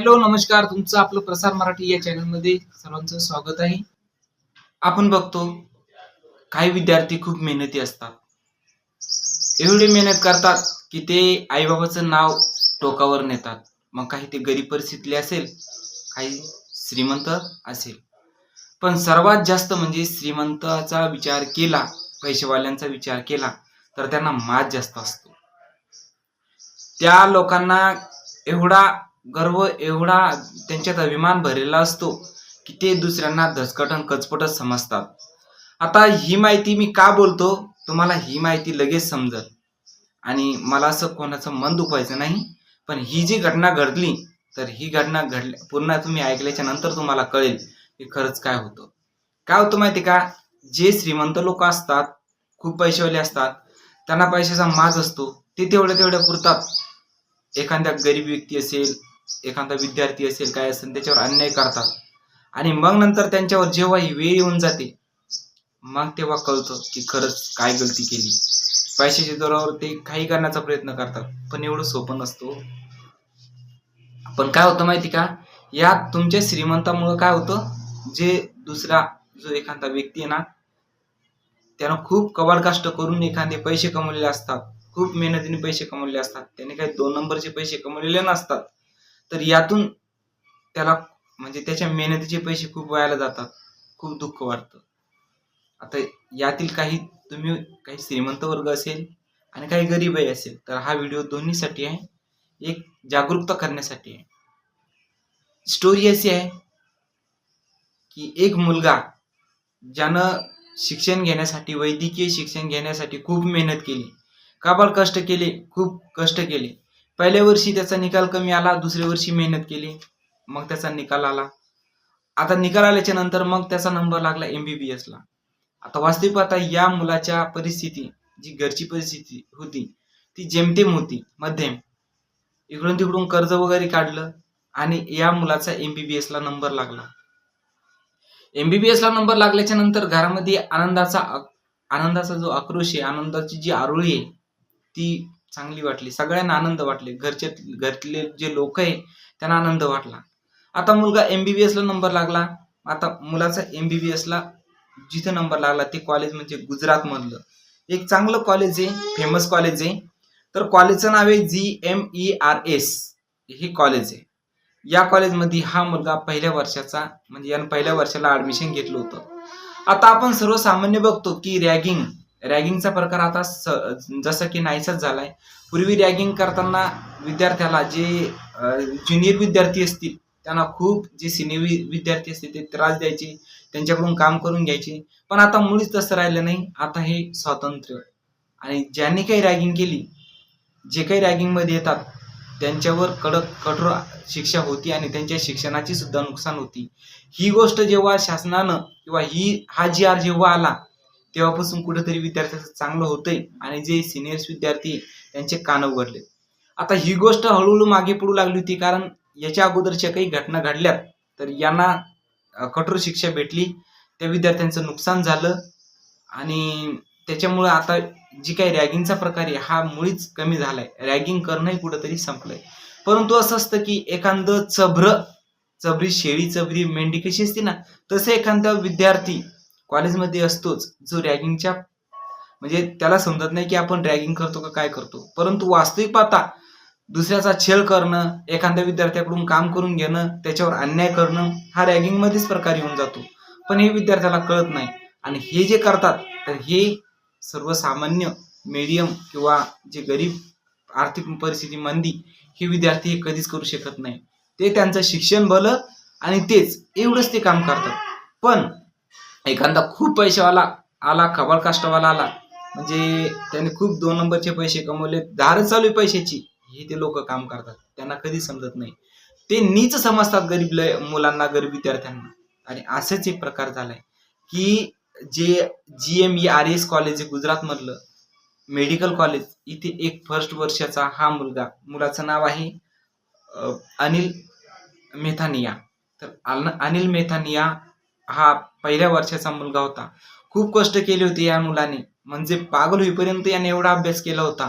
Hello नमस्कार. तुमचं आपलं प्रसार मराठी या चॅनलमध्ये सर्वांचं स्वागत आहे. आपण बघतो काही विद्यार्थी खूप मेहनती असतात. एवढी मेहनत करतात की ते आईबाबाचं नाव टोकावर नेतात. मग काही ते गरीब परिस्थितीतले असेल काही श्रीमंत असेल. पण सर्वात जास्त म्हणजे श्रीमंताचा विचार केला पैसेवाल्यांचा विचार केला तर त्यांना मात जास्त असतो. त्या लोकांना एवढा गर्व एवढा त्यांच्यात अभिमान भरलेला असतो की ते दुसऱ्यांना धसकटन कचपटच समजतात. आता ही माहिती मी का बोलतो? तुम्हाला ही माहिती लगेच समजल. आणि मला असं कोणाचं मन दुखवायचं नाही पण ही जी घटना घडली तर ही घटना घडल्या पूर्ण तुम्ही ऐकल्याच्या नंतर तुम्हाला कळेल की खरंच काय होतं. काय होतं माहिती का? जे श्रीमंत लोक असतात खूप पैसेवाले असतात त्यांना पैशाचा माज असतो ते तेवढ्या तेवढ्या पुरतात. एखाद्या गरीब व्यक्ती असेल एखादा विद्यार्थी असेल काय असेल त्याच्यावर अन्याय करतात. आणि मग नंतर त्यांच्यावर जेव्हा ही वेळ येऊन जाते मग तेव्हा कळतं की खरंच काय गलती केली. पैशाच्या जोरावर ते काही करण्याचा प्रयत्न करतात पण एवढं सोपं नसतो हो. पण काय होतं माहिती का? या तुमच्या श्रीमंतामुळं काय होतं? जे दुसरा जो एखादा व्यक्ती आहे ना त्यानं खूप कबाड कष्ट करून एखादे पैसे कमवलेले असतात. खूप मेहनतीने पैसे कमवलेले असतात. त्याने काही दोन नंबरचे पैसे कमवलेले नसतात. तर यातून त्याला म्हणजे त्याच्या मेहनतीचे पैसे खूप वायाला जातात. खूप दुःख वाटतं. आता यातील काही तुम्ही काही श्रीमंत वर्ग असेल आणि काही गरीबही असेल तर हा व्हिडिओ दोन्हीसाठी आहे. एक जागरूकता करण्यासाठी आहे. स्टोरी अशी आहे की एक मुलगा ज्यानं शिक्षण घेण्यासाठी वैद्यकीय शिक्षण घेण्यासाठी खूप मेहनत केली. काबाड कष्ट केले? खूप कष्ट केले. पहिल्या वर्षी त्याचा निकाल कमी आला दुसऱ्या वर्षी मेहनत केली मग त्याचा निकाल आला. आता निकाल आल्याच्यानंतर मग त्याचा नंबर लागला एमबीबीएस ला. आता वास्तविक आता या मुलाच्या परिस्थिती जी घरची परिस्थिती होती ती जेमतेम होती मध्यम. इकडून तिकडून कर्ज वगैरे काढलं आणि या मुलाचा एमबीबीएस ला नंबर लागला. एमबीबीएस ला नंबर लागल्याच्या नंतर घरामध्ये आनंदाचा आनंदाचा जो आक्रोश आहे आनंदाची जी आरोळी आहे ती चांगली वाटली सगळ्यांना आनंद वाटले. घरचे घरातले जे लोक आहे त्यांना आनंद वाटला. आता मुलगा एमबीबीएस ला नंबर लागला. आता मुलाचा एमबीबीएस ला जिथे नंबर लागला ते कॉलेज म्हणजे गुजरातमधलं. एक चांगलं कॉलेज आहे फेमस कॉलेज आहे. तर कॉलेजचं नाव आहे G M E R S हे कॉलेज आहे. या कॉलेजमध्ये हा मुलगा पहिल्या वर्षाचा म्हणजे यानं पहिल्या वर्षाला ऍडमिशन घेतलं होतं. आता आपण सर्वसामान्य बघतो की रॅगिंग रॅगिंगचा प्रकार आता स- जसं की नाहीसाच झालाय. पूर्वी रॅगिंग करताना विद्यार्थ्याला जे ज्युनियर विद्यार्थी असतील त्यांना खूप जे सिनियर विद्यार्थी असतील ते त्रास द्यायचे त्यांच्याकडून काम करून घ्यायचे. पण आता मुळीच तसं राहिलं नाही. आता हे स्वातंत्र्य. आणि ज्यांनी काही रॅगिंग केली जे काही रॅगिंगमध्ये येतात त्यांच्यावर कडक कठोर शिक्षा होती आणि त्यांच्या शिक्षणाची सुद्धा नुकसान होती. ही गोष्ट जेव्हा शासनानं किंवा ही हा जी आर जेव्हा आला तेव्हापासून कुठेतरी विद्यार्थ्याचं चांगलं होतंय आणि जे सिनियर्स विद्यार्थी त्यांचे कान उघडले आता ही गोष्ट हळूहळू मागे पडू लागली होती कारण याच्या अगोदरच्या काही घटना घडल्यात तर यांना कठोर शिक्षा भेटली त्या विद्यार्थ्यांचं नुकसान झालं आणि त्याच्यामुळे आता जी काही रॅगिंगचा प्रकार आहे हा मुळीच कमी झालाय. रॅगिंग करणंही कुठंतरी संपलंय. परंतु असं असतं की एखादं चभ्र चबरी शेळी चबरी मेंढी कशी असते ना तसं एखादा विद्यार्थी कॉलेजमध्ये असतोच जो रॅगिंगच्या म्हणजे त्याला समजत नाही की आपण रॅगिंग करतो का काय करतो. परंतु वास्तविक पाहता दुसऱ्याचा छेळ करणं एखाद्या विद्यार्थ्याकडून काम करून घेणं त्याच्यावर अन्याय करणं हा रॅगिंगमध्येच प्रकार येऊन जातो. पण हे विद्यार्थ्याला कळत नाही. आणि हे जे करतात तर हे सर्वसामान्य मीडियम किंवा जे गरीब आर्थिक परिस्थिती मंदी हे विद्यार्थी हे कधीच करू शकत नाही. ते त्यांचं शिक्षण भलं आणि तेच एवढंच ते काम करतात. पण एखादा खूप पैसेवाला आला खबाळ काष्टवाला आला म्हणजे त्याने खूप दोन नंबरचे पैसे कमवले धार चालू आहे पैशाची हे ते लोक काम करतात. त्यांना कधी समजत नाही. ते नीच समजतात गरीब लय मुलांना गरीब विद्यार्थ्यांना. आणि असंच एक प्रकार झालाय की जे G M E R S college Gujarat गुजरातमधलं medical college इथे एक फर्स्ट वर्षाचा हा मुलगा मुलाचं नाव आहे अनिल मेथानिया. तर अनिल मेथानिया हा पहिल्या वर्षाचा मुलगा होता. खूप कष्ट केले होते या मुलाने. म्हणजे पागल होईपर्यंत याने एवढा अभ्यास केला होता.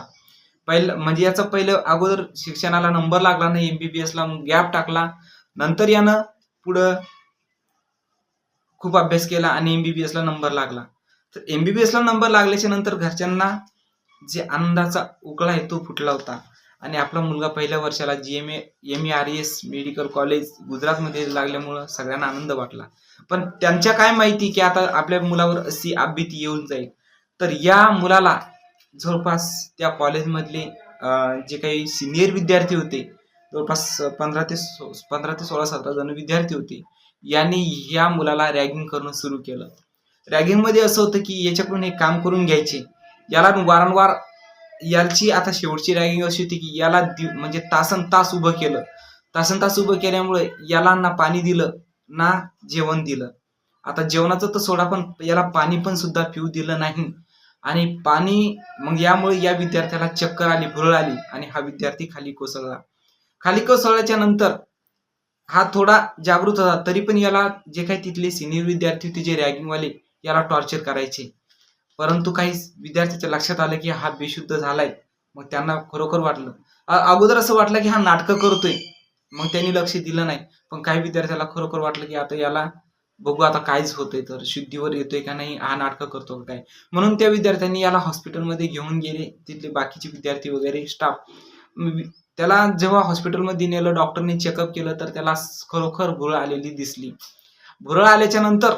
पहिलं म्हणजे याचा पहिलं अगोदर शिक्षणाला नंबर लागला नाही एमबीबीएस ला गॅप टाकला. नंतर यानं पुढं खूप अभ्यास केला आणि एमबीबीएस ला नंबर लागला. तर एमबीबीएस ला नंबर लागल्याच्या नंतर घरच्यांना जे आनंदाचा उकळा आहे तो फुटला होता. आणि आपला मुलगा पहिल्या वर्षाला G M A M R S medical college गुजरातमध्ये लागल्यामुळं सगळ्यांना आनंद वाटला. पण त्यांच्या काय माहिती की आता आपल्या मुलावर अशी आपबीती येऊन जाईल. तर या मुलाला जवळपास त्या कॉलेजमधले जे काही सिनियर विद्यार्थी होते जवळपास पंधरा ते सो पंधरा ते सोळा सतरा जण विद्यार्थी होते यांनी या मुलाला रॅगिंग करणं सुरू केलं. रॅगिंगमध्ये असं होतं की याच्याकडून हे काम करून घ्यायचे. याला वारंवार याची आता शेवटची रॅगिंग अशी होती की याला दि- म्हणजे तासन तास उभं केलं. तासन तास उभं केल्यामुळे याला ना पाणी दिलं ना जेवण दिलं. आता जेवणाचं तर सोडा पण याला पाणी पण सुद्धा पिऊ दिलं नाही. आणि पाणी मग यामुळे या विद्यार्थ्याला चक्कर आली भुरळ आली आणि हा विद्यार्थी खाली कोसळला. खाली कोसळल्याच्या नंतर हा थोडा जागृत होता तरी पण याला जे काही तिथले सिनियर विद्यार्थी होते जे रॅगिंगवाले याला टॉर्चर करायचे. परंतु काही विद्यार्थ्याच्या लक्षात आलं की हा बेशुद्ध झालाय. मग त्यांना खरोखर वाटलं. अगोदर असं वाटलं की हा नाटकं करतोय. मग त्यांनी लक्ष दिलं नाही. पण काही विद्यार्थ्याला खरोखर वाटलं की आता याला बघू आता कायच होतंय तर शुद्धीवर येतोय का नाही हा नाटकं करतो का काय? म्हणून त्या विद्यार्थ्यांनी याला हॉस्पिटलमध्ये घेऊन गेले. तिथले बाकीचे विद्यार्थी वगैरे स्टाफ. त्याला जेव्हा हॉस्पिटलमध्ये नेलं डॉक्टरने चेकअप केलं तर त्याला खरोखर भुरळ आलेली दिसली. भुरळ आल्याच्यानंतर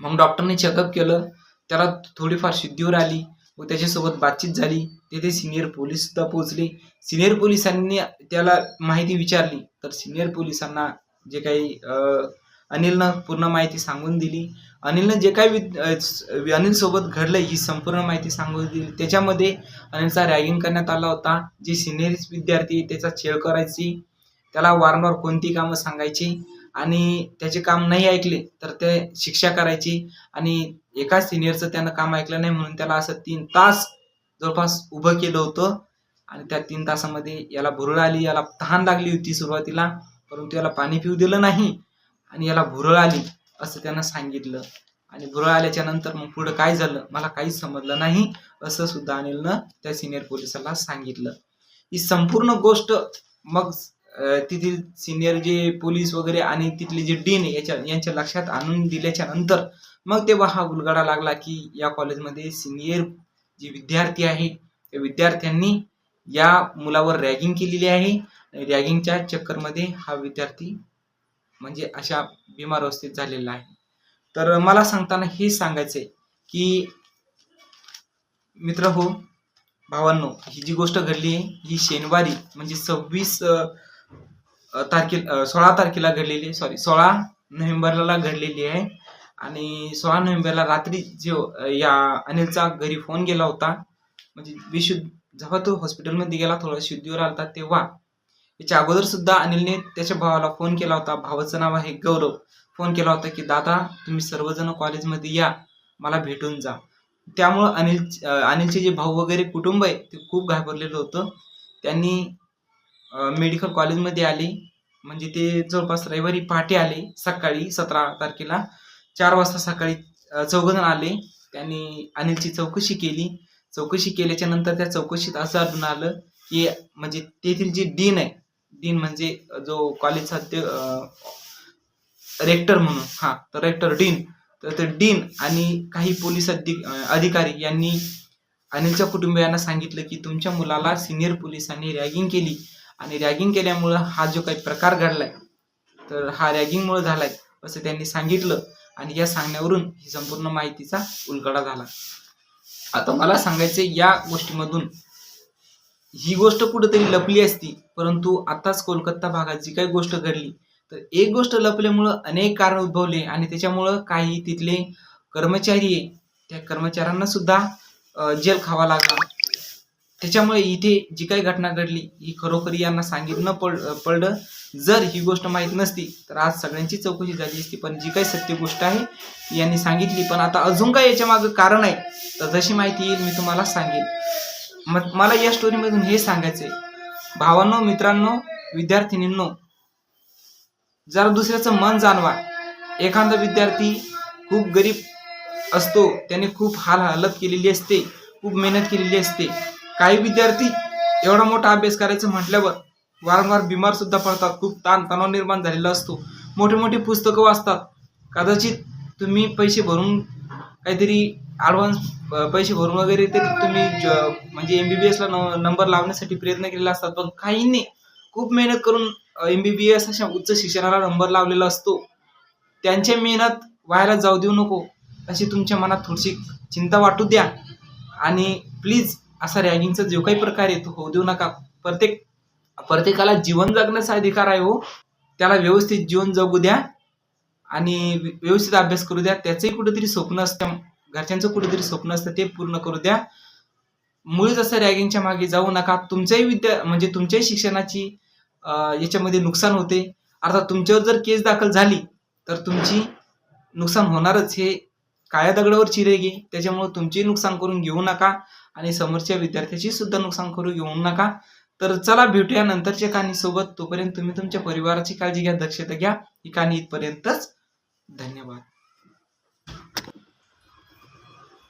मग डॉक्टरने चेकअप केलं. त्याला थोडीफार शुद्धीवर आली व त्याच्यासोबत बातचीत झाली. तेथे सिनियर पोलीससुद्धा पोहोचले. सिनियर पोलिसांनी त्याला माहिती विचारली. तर सिनियर पोलिसांना जे काही अनिलनं पूर्ण माहिती सांगून दिली. अनिलनं जे काही वि अनिलसोबत घडलं ही संपूर्ण माहिती सांगून दिली. त्याच्यामध्ये अनिलचा रॅगिंग करण्यात आला होता. जे सिनियर विद्यार्थी त्याचा छेड करायची. त्याला वारंवार कोणती कामं सांगायची. आणि त्याचे काम नाही ऐकले तर ते शिक्षा करायची. आणि एका सिनियरचं त्यानं काम ऐकलं नाही म्हणून त्याला असं तीन तास जवळपास उभं केलं होतं. आणि त्या तीन तासामध्ये याला भुरळ आली याला तहान लागली होती सुरुवातीला परंतु याला पाणी पिऊ दिलं नाही आणि याला भुरळ आली असं त्यानं सांगितलं. आणि भुरळ आल्याच्यानंतर मग पुढं काय झालं? मला काहीच समजलं नाही असं सुद्धा अनिलनं त्या सिनियर पोलिसाला सांगितलं. ही संपूर्ण गोष्ट मग तेथील सिनियर जे पोलीस वगैरे आणि तिथले जे डीन याच्या यांच्या लक्षात आणून दिल्याच्या नंतर मग तेव्हा हा उलगडा लागला की या कॉलेजमध्ये सिनियर जे विद्यार्थी आहे त्या विद्यार्थ्यांनी या मुलावर रॅगिंग केलेली आहे. रॅगिंगच्या चक्करमध्ये हा विद्यार्थी म्हणजे अशा बिमार अवस्थेत झालेला आहे. तर मला सांगताना हे सांगायचंय की मित्र हो भावांनो ही जी गोष्ट घडली आहे ही शनिवारी म्हणजे सव्वीस तारखे सोळा तारखेला घडलेली आहे. सॉरी सोळा नोव्हेंबरला घडलेली आहे. आणि सोळा नोव्हेंबरला रात्री जो या अनिलचा घरी फोन गेला होता म्हणजे विशुद्ध जेव्हा तो हॉस्पिटलमध्ये गेला थोडा शुद्धीवर आलता तेव्हा याच्या अगोदर सुद्धा अनिलने त्याच्या भावाला फोन केला होता. भावाचं नाव आहे गौरव. फोन केला होता की दादा तुम्ही सर्वजण कॉलेजमध्ये या. मला भेटून जा. त्यामुळं अनिल अनिलचे जे भाऊ वगैरे कुटुंब आहे ते खूप घाबरलेलं होतं. त्यांनी मेडिकल कॉलेजमध्ये आले. म्हणजे ते जवळपास रविवारी पहाटे आले. सकाळी सतरा तारखेला. चार वाजता सकाळी चौघजण आले. त्यांनी अनिलची चौकशी केली. चौकशी केल्याच्यानंतर त्या चौकशीत असं आढळून आलं की म्हणजे तेथील जे डीन आहे डीन म्हणजे जो कॉलेजचा रेक्टर म्हणून हा तर रेक्टर डीन तर ते डीन आणि काही पोलीस अधिक अधिकारी यांनी अनिलच्या कुटुंबियांना सांगितलं की तुमच्या मुलाला सिनियर पोलिसांनी रॅगिंग केली. आणि रॅगिंग केल्यामुळं हा जो काही प्रकार घडलाय तर हा रॅगिंगमुळे झालाय असं त्यांनी सांगितलं आणि या सांगण्यावरून ही संपूर्ण माहितीचा उलगडा झाला. आता मला सांगायचं या गोष्टीमधून ही गोष्ट कुठेतरी लपली असती परंतु आताच कोलकाता भागात जी काही गोष्ट घडली तर एक गोष्ट लपल्यामुळं अनेक कारण उद्भवले आणि त्याच्यामुळं काही तिथले कर्मचारी आहे त्या कर्मचाऱ्यांना सुद्धा जेल खावा लागला. त्याच्यामुळे इथे जी काही घटना घडली ही खरोखरी यांना सांगितलं पड पडलं. जर ही गोष्ट माहीत नसती तर आज सगळ्यांची चौकशी झाली असती. पण जी काही सत्य गोष्ट आहे यांनी सांगितली. पण आता अजून काय याच्या मागं कारण आहे तर जशी माहिती येईल मी तुम्हाला सांगेन. मग मला या स्टोरीमधून हे सांगायचंय. भावांनो मित्रांनो विद्यार्थिनींनो जरा दुसऱ्याचं मन जाणवा. एखादा विद्यार्थी खूप गरीब असतो त्याने खूप हाल हालत केलेली असते खूप मेहनत केलेली असते. काही विद्यार्थी एवढा मोठा अभ्यास करायचं म्हटल्यावर वारंवार बिमार सुद्धा पडतात. खूप ताण तणाव निर्माण झालेला असतो. मोठी मोठी पुस्तकं वाचतात. कदाचित तुम्ही पैसे भरून काहीतरी ॲडव्हान्स पैसे भरून वगैरे तरी तुम्ही ज- म्हणजे एम बी बी एसला नंबर लावण्यासाठी प्रयत्न केलेला असतात. पण काहींनी खूप मेहनत करून एम बी बी एस अशा उच्च शिक्षणाला नंबर लावलेला असतो. त्यांच्या मेहनत व्हायला जाऊ देऊ नको अशी तुमच्या मनात थोडीशी चिंता वाटू द्या. आणि प्लीज असा रॅगिंगचा जो काही प्रकार आहे तो होऊ देऊ नका. प्रत्येक प्रत्येकाला जीवन जगण्याचा अधिकार आहे हो. त्याला व्यवस्थित जीवन जगू द्या आणि व्यवस्थित अभ्यास करू द्या. त्याचंही कुठेतरी स्वप्न असतं. घरच्यांचं कुठेतरी स्वप्न असतं ते पूर्ण करू द्या. मुळीच असं रॅगिंगच्या मागे जाऊ नका. तुमच्याही विद्या म्हणजे तुमच्याही शिक्षणाची याच्यामध्ये नुकसान होते. अर्थात तुमच्यावर जर केस दाखल झाली तर तुमची नुकसान होणारच. हे काळ्या दगडावर चिरेगी त्याच्यामुळे तुमचेही नुकसान करून घेऊ नका. आणि समोरच्या विद्यार्थ्याची सुद्धा नुकसान करून घेऊ नका. तर चला भेटूया नंतरच्या कहाणीसोबत. तोपर्यंत तुम्ही तुमच्या परिवाराची काळजी घ्या दक्षता घ्या. ही कहाणी इथपर्यंतच. धन्यवाद.